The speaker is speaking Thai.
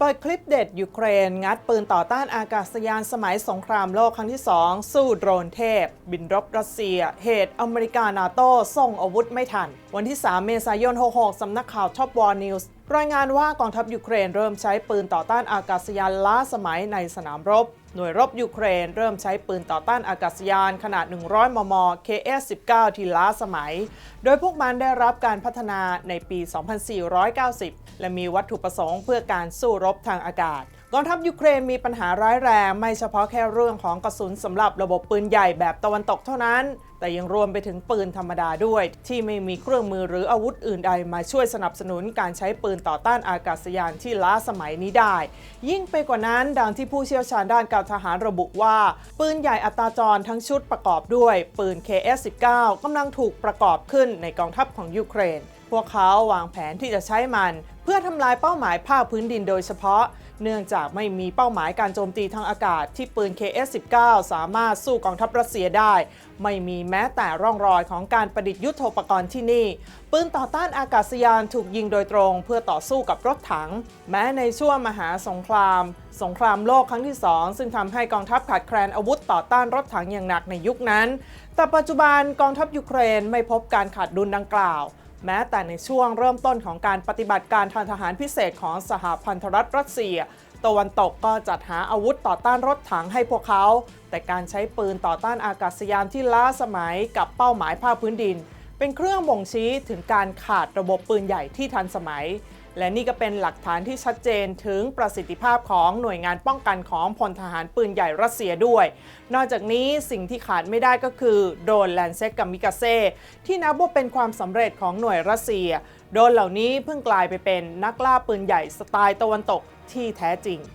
เปิดคลิปเด็ดยูเครน งัดปืนต่อต้านอากาศยานสมัยสงครามโลกครั้งที่ 2 สู้โดรนเทพ บินรบรัสเซีย เหตุอเมริกานาโต้ส่งอาวุธไม่ทัน วันที่ 3 เมษายน 66 สำนักข่าวช็อปวอร์นิวส์รายงานว่ากองทัพยูเครนเริ่มใช้ปืนต่อต้านอากาศยานล้าสมัยในสนามรบ หน่วยรบยูเครนเริ่มใช้ปืนต่อต้านอากาศยานขนาด 100 มม KS-19 ที่ล้าสมัย โดยพวกมันได้รับการพัฒนาในปี 2490 และมีวัตถุประสงค์เพื่อการสู้รบทางอากาศกองทัพยูเครนมีปัญหาร้ายแรง ไม่เฉพาะแค่เรื่องของกระสุนสำหรับระบบปืนใหญ่แบบตะวันตกเท่านั้นแต่ยังรวมไปถึงปืนธรรมดาด้วย ที่ไม่มีเครื่องมือหรืออาวุธอื่นใดมาช่วยสนับสนุนการใช้ปืนต่อต้านอากาศยานที่ล้าสมัยนี้ได้ ยิ่งไปกว่านั้นดังที่ผู้เชี่ยวชาญด้านการทหารระบุว่า ปืนใหญ่อัตราจรทั้งชุดประกอบด้วย ปืน KS-19 กำลังถูกประกอบขึ้นในกองทัพของยูเครน พวกเขาวางแผนที่จะใช้มัน เพื่อทำลายเป้าหมายภาคพื้นดินโดยเฉพาะ เนื่องจากไม่มีเป้าหมายการโจมตีทางอากาศที่ปืน KS-19 สามารถสู้กองทัพรัสเซียได้ ไม่มีแม้แต่ร่องรอยของการประดิษฐ์ยุทโธปกรณ์ที่นี่ ปืนต่อต้านอากาศยานถูกยิงโดยตรงเพื่อต่อสู้กับรถถัง แม้ในช่วงมหาสงคราม สงครามโลกครั้งที่ 2 ซึ่งทำให้กองทัพขาดแคลนอาวุธต่อต้านรถถังอย่างหนักในยุคนั้น แต่ปัจจุบันกองทัพยูเครนไม่พบการขาดดุลดังกล่าว แม้แต่ในช่วงเริ่มต้นของการปฏิบัติการทางทหารพิเศษของสหพันธรัฐรัสเซียตะวันตกก็จัดหาอาวุธต่อต้านรถถังให้พวกเขา แต่การใช้ปืนต่อต้านอากาศยานที่ล้าสมัยกับเป้าหมายภาคพื้นดิน เป็นเครื่องบ่งชี้ถึงการขาดระบบปืนใหญ่ที่ทันสมัยและนี่ก็เป็นหลักฐานที่ชัดเจนถึงประสิทธิภาพของหน่วยงานป้องกันของพลทหารปืนใหญ่รัสเซียด้วย นอกจากนี้สิ่งที่ขาดไม่ได้ก็คือโดนแลนเซกกับมิกาเซ่ที่นับว่าเป็นความสำเร็จของหน่วยรัสเซีย โดนเหล่านี้เพิ่งกลายไปเป็นนักล่าปืนใหญ่สไตล์ตะวันตกที่แท้จริง